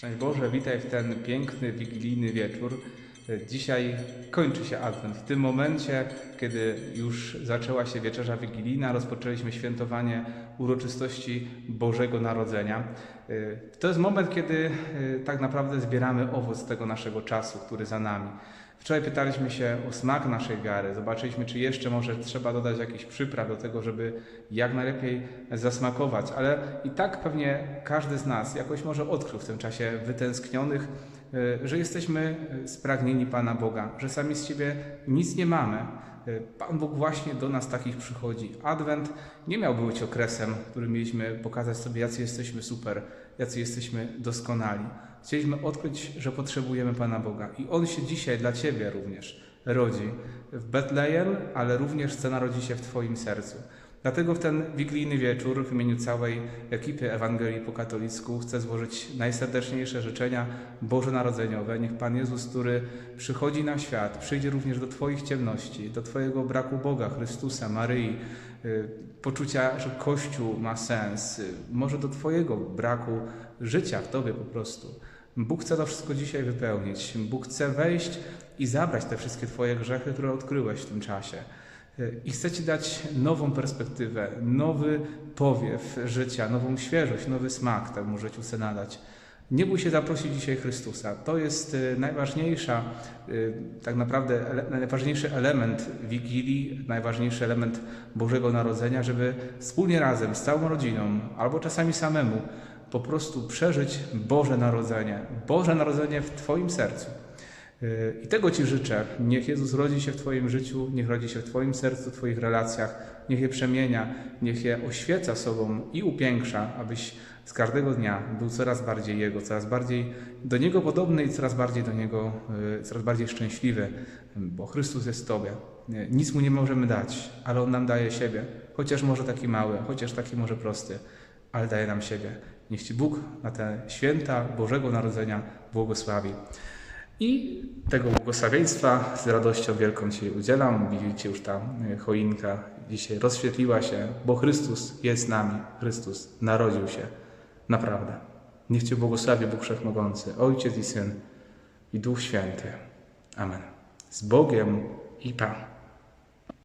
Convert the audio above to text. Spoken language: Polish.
Szczęść Boże, witaj w ten piękny, wigilijny wieczór. Dzisiaj kończy się Adwent. W tym momencie, kiedy już zaczęła się wieczerza wigilijna, rozpoczęliśmy świętowanie uroczystości Bożego Narodzenia. To jest moment, kiedy tak naprawdę zbieramy owoc tego naszego czasu, który za nami. Wczoraj pytaliśmy się o smak naszej wiary. Zobaczyliśmy, czy jeszcze może trzeba dodać jakiś przypraw do tego, żeby jak najlepiej zasmakować. Ale i tak pewnie każdy z nas jakoś może odkrył w tym czasie wytęsknionych, że jesteśmy y, spragnieni Pana Boga, że sami z siebie nic nie mamy. Y, Pan Bóg właśnie do nas takich przychodzi. Adwent nie miał być okresem, w którym mieliśmy pokazać sobie, jacy jesteśmy super, jacy jesteśmy doskonali. Chcieliśmy odkryć, że potrzebujemy Pana Boga i On się dzisiaj dla Ciebie również rodzi w Betlejem, ale również chce narodzić się w Twoim sercu. Dlatego w ten wigilijny wieczór w imieniu całej ekipy Ewangelii po katolicku chcę złożyć najserdeczniejsze życzenia bożonarodzeniowe. Niech Pan Jezus, który przychodzi na świat, przyjdzie również do Twoich ciemności, do Twojego braku Boga, Chrystusa, Maryi, y, poczucia, że Kościół ma sens, y, może do Twojego braku życia w Tobie po prostu. Bóg chce to wszystko dzisiaj wypełnić. Bóg chce wejść i zabrać te wszystkie Twoje grzechy, które odkryłeś w tym czasie. I chce Ci dać nową perspektywę, nowy powiew życia, nową świeżość, nowy smak temu życiu chce nadać. Nie bój się zaprosić dzisiaj Chrystusa. To jest y, najważniejsza, y, tak naprawdę najważniejszy element Wigilii, najważniejszy element Bożego Narodzenia, żeby wspólnie razem z całą rodziną, albo czasami samemu, po prostu przeżyć Boże Narodzenie. Boże Narodzenie w Twoim sercu. I tego Ci życzę. Niech Jezus rodzi się w Twoim życiu, niech rodzi się w Twoim sercu, w Twoich relacjach, niech je przemienia, niech je oświeca sobą i upiększa, abyś z każdego dnia był coraz bardziej Jego, coraz bardziej do Niego podobny i coraz bardziej do Niego, y, coraz bardziej szczęśliwy, bo Chrystus jest w Tobie. Nic Mu nie możemy dać, ale On nam daje siebie, chociaż może taki mały, chociaż taki może prosty, ale daje nam siebie. Niech Ci Bóg na te święta Bożego Narodzenia błogosławi. I tego błogosławieństwa z radością wielką Ci udzielam. Widzicie, już ta y, choinka dzisiaj rozświetliła się, bo Chrystus jest z nami. Chrystus narodził się. Naprawdę. Niech Cię błogosławi Bóg Wszechmogący, Ojciec i Syn i Duch Święty. Amen. Z Bogiem i Pan.